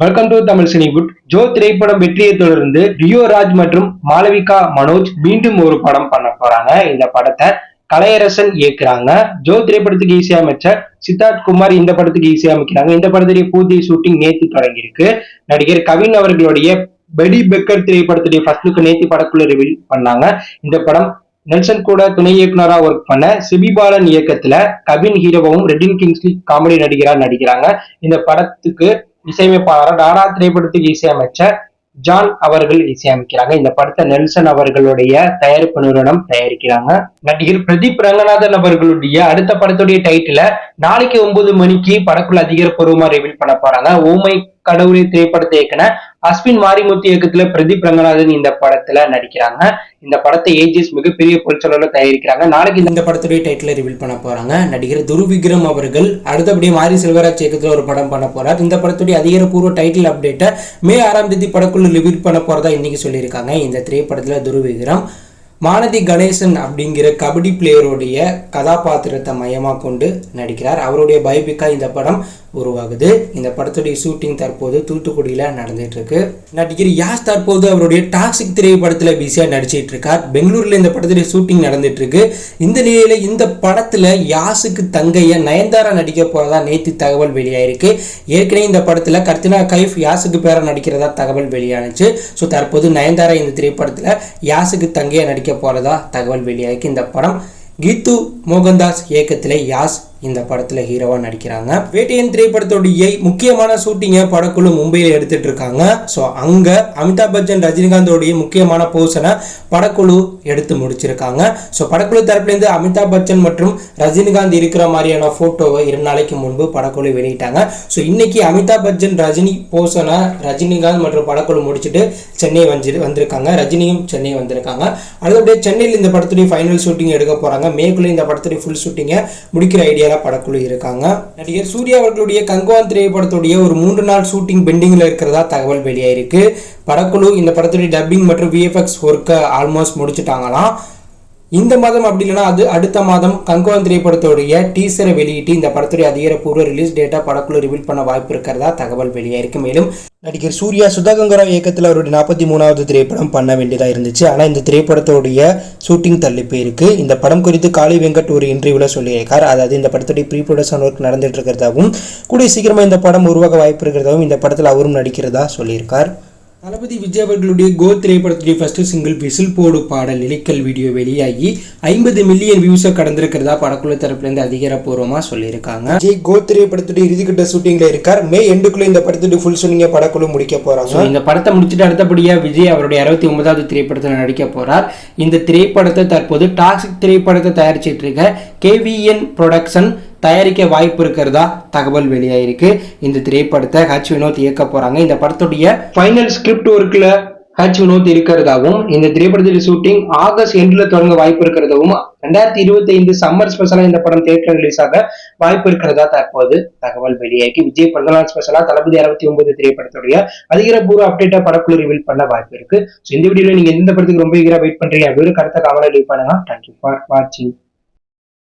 Welcome to Tamil Cinewood Joe திரைப்படம் வெற்றியை தொடர்ந்து ரியோ ராஜ் மற்றும் மாளவிகா மனோஜ் மீண்டும் ஒரு படம் பண்ண போறாங்க. இந்த படத்தை கலையரசன் இயக்குறாங்க. ஜோ திரைப்படத்துக்கு இசையமைச்ச சித்தார்த் குமார் இந்த படத்துக்கு இசையமைக்கிறாங்க இந்த படத்துடைய பூர்த்தி ஷூட்டிங் நேத்து தொடங்கியிருக்கு. நடிகர் கவின் அவர்களுடைய பெடி பெக்கர் திரைப்படத்துடைய ஃபர்ஸ்ட் லுக் நேத்தி படக்குள்ள ரிவீல் பண்ணாங்க. இந்த படம் நெல்சன் கூட துணை இயக்குனரா ஒர்க் பண்ண சிபிபாலன் இயக்கத்துல கவின் ஹீரோவும் ரெட்டின் கிங்ஸ்லி காமெடி நடிகரா நடிக்கிறாங்க. இந்த படத்துக்கு இசையமைப்பாளராக டாடா திரைப்படத்துக்கு இசையமைச்ச ஜான் அவர்கள் இசையமைக்கிறாங்க. இந்த படத்தை நெல்சன் அவர்களுடைய தயாரிப்பு நிறுவனம் தயாரிக்கிறாங்க. நடிகர் பிரதீப் ரங்கநாதன் அவர்களுடைய அடுத்த படத்துடைய டைட்டில நாளைக்கு ஒன்பது மணிக்கு படக்குள்ள அதிகாரப்பூர்வமா ரிவீல் பண்ண போறாங்க. ஓமை கடவுளை திரைப்படத்தை இயக்குன அஸ்வின் மாரிமூர்த்தி இயக்கத்துல பிரதீப் ரங்கநாதன் இந்த படத்துல நடிக்கிறாங்க. இந்த படத்தை ஏஜிஎஸ் மிகப்பெரிய பொருட்செலவுல தயாரிக்கிறாங்க. நாளைக்கு இந்த படத்துடைய டைட்டில் ரிவீல் பண்ண போறாங்க. நடிகர் துருவிக்ரம் அவர்கள் அடுத்தபடியே மாரி செல்வராஜ் இயக்கத்துல ஒரு படம் பண்ண போறார். இந்த படத்துடைய அதிகாரப்பூர்வ டைட்டில் அப்டேட்டை மே ஆறாம் தேதி படக்குள்ள ரிவீல் பண்ண போறதா இன்னைக்கு சொல்லியிருக்காங்க. இந்த திரைப்படத்துல துருவிக்ரம் மானதி கணேசன் அப்படிங்கிற கபடி பிளேயருடைய கதாபாத்திரத்தை மையமாக கொண்டு நடிக்கிறார். அவருடைய பயோபிக்கா இந்த படம் உருவாகுது. இந்த படத்துடைய ஷூட்டிங் தற்போது தூத்துக்குடியில் நடந்துட்டு இருக்கு நடிகர் யாஸ் தற்போது அவருடைய டாக்ஸிக் திரைப்படத்தில் பிஸியாக நடிச்சிட்டு இருக்கார் பெங்களூரில் இந்த படத்துடைய ஷூட்டிங் நடந்துட்டு இருக்கு இந்த நிலையில் இந்த படத்தில் யாஸுக்கு தங்கைய நயன்தாரா நடிக்க போகிறதா நேத்து தகவல் வெளியாயிருக்கு. ஏற்கனவே இந்த படத்தில் கர்த்தினா கைஃப் யாஸுக்கு பேர நடிக்கிறதா தகவல் வெளியானுச்சு. ஸோ தற்போது நயன்தாரா இந்த திரைப்படத்தில் யாஸுக்கு தங்கையாக நடிக்க போகிறதா தகவல் வெளியாயிருக்கு. இந்த படம் கீத்து மோகன்தாஸ் இயக்கத்தில் யாஸ் இந்த படத்தில் ஹீரோவாக நடிக்கிறாங்க. வேட்டையன் திரைப்படத்துடைய முக்கியமான ஷூட்டிங்கை படக்குழு மும்பையில் எடுத்துட்டு இருக்காங்க. ஸோ அங்கே அமிதாப் பச்சன் ரஜினிகாந்தோடைய முக்கியமான போர்ஷனை படக்குழு எடுத்து முடிச்சிருக்காங்க. ஸோ படக்குழு தரப்புலேருந்து அமிதாப் பச்சன் மற்றும் ரஜினிகாந்த் இருக்கிற மாதிரியான ஃபோட்டோவை இரண்டு நாளைக்கு முன்பு படக்குழு வெளியிட்டாங்க. ஸோ இன்னைக்கு அமிதாப் பச்சன் ரஜினி போர்ஷனை ரஜினிகாந்த் மற்றும் படக்குழு முடிச்சுட்டு சென்னை வந்து வந்திருக்காங்க. ரஜினியும் சென்னை வந்திருக்காங்க. அடுத்தபடியே சென்னையில் இந்த படத்துடைய ஃபைனல் ஷூட்டிங் எடுக்க போகிறாங்க மேக்குள்ள இந்த படத்துடைய ஃபுல் ஷூட்டிங்கை முடிக்கிற ஐடியாவில் ஐடியால படக்குழு இருக்காங்க. நடிகர் சூர்யா அவர்களுடைய கங்குவான் திரைப்படத்துடைய ஒரு மூன்று நாள் ஷூட்டிங் பெண்டிங்ல இருக்கிறதா தகவல் வெளியாயிருக்கு. படக்குழு இந்த படத்துடைய டப்பிங் மற்றும் விஎஃப்எக்ஸ் ஒர்க்கை ஆல்மோஸ்ட் முடிச்சுட்டாங்களாம். இந்த மாதம் அப்படி இல்லைன்னா அது அடுத்த மாதம் கங்கோன் திரைப்படத்துடைய டீசரை வெளியிட்டு இந்த படத்துடைய அதிகாரப்பூர்வ ரிலீஸ் டேட்டா படக்குழு ரிவீல் பண்ண வாய்ப்பு இருக்கிறதா தகவல் வெளியாயிருக்கு. மேலும் நடிகர் சூர்யா சுதாகங்கராவ் இயக்கத்தில் அவருடைய நாற்பத்தி மூணாவது திரைப்படம் பண்ண வேண்டியதாக இருந்துச்சு. ஆனால் இந்த திரைப்படத்துடைய ஷூட்டிங் தள்ளி போயிருக்கு இந்த படம் குறித்து காளி வெங்கட் ஒரு இன்டர்வியூவில் சொல்லியிருக்கார். அதாவது இந்த படத்துடைய ப்ரீ ப்ரொடக்ஷன் ஒர்க் நடந்துட்டு இருக்கிறதாகவும் கூடிய சீக்கிரமாக இந்த படம் உருவாக வாய்ப்பு இருக்கிறதாகவும் இந்த படத்தில் அவரும் நடிக்கிறதா சொல்லியிருக்கார். தளபதி விஜய் அவர்களுடைய கோ திரைப்படத்துடைய ஃபர்ஸ்ட் சிங்கிள் விசில் போடு பாடல் இலக்கல் வீடியோ வெளியாகி ஐம்பது மில்லியன் வியூஸை கடந்திருக்கிறதா படக்குழு தரப்புலேருந்து அதிகாரப்பூர்வமாக சொல்லியிருக்காங்க. விஜய் கோ திரைப்படத்துடைய இறுதிக்கட்ட ஷூட்டிங்கில் இருக்கார். மே எண்டுக்குள்ள இந்த படத்துடைய ஃபுல் ஷூட்டிங்க படக்குழு முடிக்க போறாங்க. இந்த படத்தை முடிச்சுட்டு அடுத்தபடியாக விஜய் அவருடைய அறுபத்தி ஒன்பதாவது திரைப்படத்தில் நடிக்க போறார். இந்த திரைப்படத்தை தற்போது டாக்ஸிக் திரைப்படத்தை தயாரிச்சிட்டு இருக்க கேவிஎன் ப்ரொடக்ஷன் தயாரிக்க வாய்ப்பு இருக்கிறதா? தகவல் வெளியாயிருக்கு. இந்த திரைப்படத்தை ஹச் வினோத் இயக்க போறாங்க. இந்த படத்துடைய ஃபைனல் ஸ்கிரிப்ட் ஒர்க்ல ஹச் வினோத் இருக்கிறதாவும் இந்த திரைப்படத்தில் ஷூட்டிங் ஆகஸ்ட் எண்டில் தொடங்க வாய்ப்பு இருக்கிறதாவும் ரெண்டாயிரத்தி இருபத்தி ஐந்து சம்மர் ஸ்பெஷலாக இந்த படம் தியேட்டர் ரிலீஸ் ஆக வாய்ப்பு இருக்கிறதா? தற்போது தகவல் வெளியாகி விஜய் பிறந்தநாள் ஸ்பெஷலா தளபதி அறுபத்தி ஒன்பது திரைப்படத்துடைய அதிகாரப்பூர்வ அப்டேட்டா படக்குழு ரிவீல் பண்ண வாய்ப்பு இருக்கு. ஸோ இந்த வீடியோல நீங்க எந்த படத்துக்கு ரொம்ப ஈகராக வெயிட் பண்ணுறீங்க அப்படின்னு கருத்தை கவலை லீவ் பண்ணுங்க. தேங்க்யூ ஃபார் வாட்சிங்